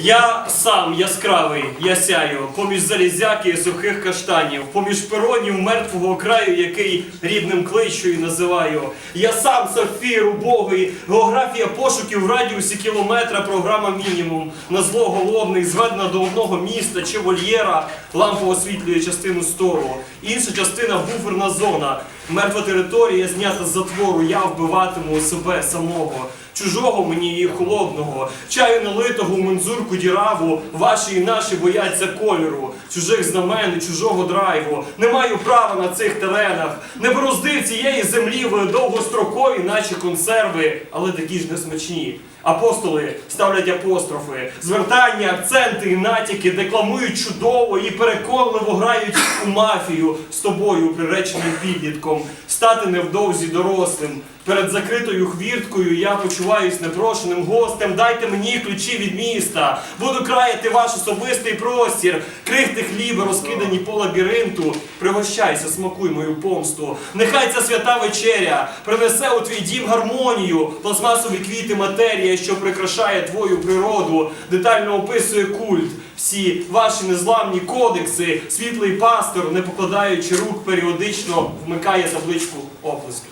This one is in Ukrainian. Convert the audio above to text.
Я сам яскравий, я сяю, поміж залізяки і сухих каштанів, поміж перонів мертвого краю, який рідним кличу і називаю. Я сам сапфір убогий, географія пошуків в радіусі кілометра, програма мінімум. На зло голодний, зведена до одного міста чи вольєра, лампа освітлює частину стору. Інша частина буферна зона. Мертва територія знята з затвору, я вбиватиму себе самого. Чужого мені і холодного, чаю налитого мензурку діраву, ваші і наші бояться кольору, чужих знамен чужого драйву. Не маю права на цих теренах. Не бороздив цієї землі ви довгострокові, наче консерви, але такі ж несмачні. Апостоли ставлять апострофи, звертання, акценти і натяки декламують чудово і переконливо грають у мафію з тобою, приреченим підлітком, стати невдовзі дорослим. Перед закритою хвірткою я почуваюсь непрошеним гостем. Дайте мені ключі від міста. Буду краяти ваш особистий простір. Крихти хліби, розкидані по лабіринту. Пригощайся, смакуй мою помсту. Нехай ця свята вечеря принесе у твій дім гармонію, пластмасові квіти матерія, що прикрашає твою природу, детально описує культ. Всі ваші незламні кодекси, світлий пастор, не покладаючи рук, періодично вмикає табличку оплесків.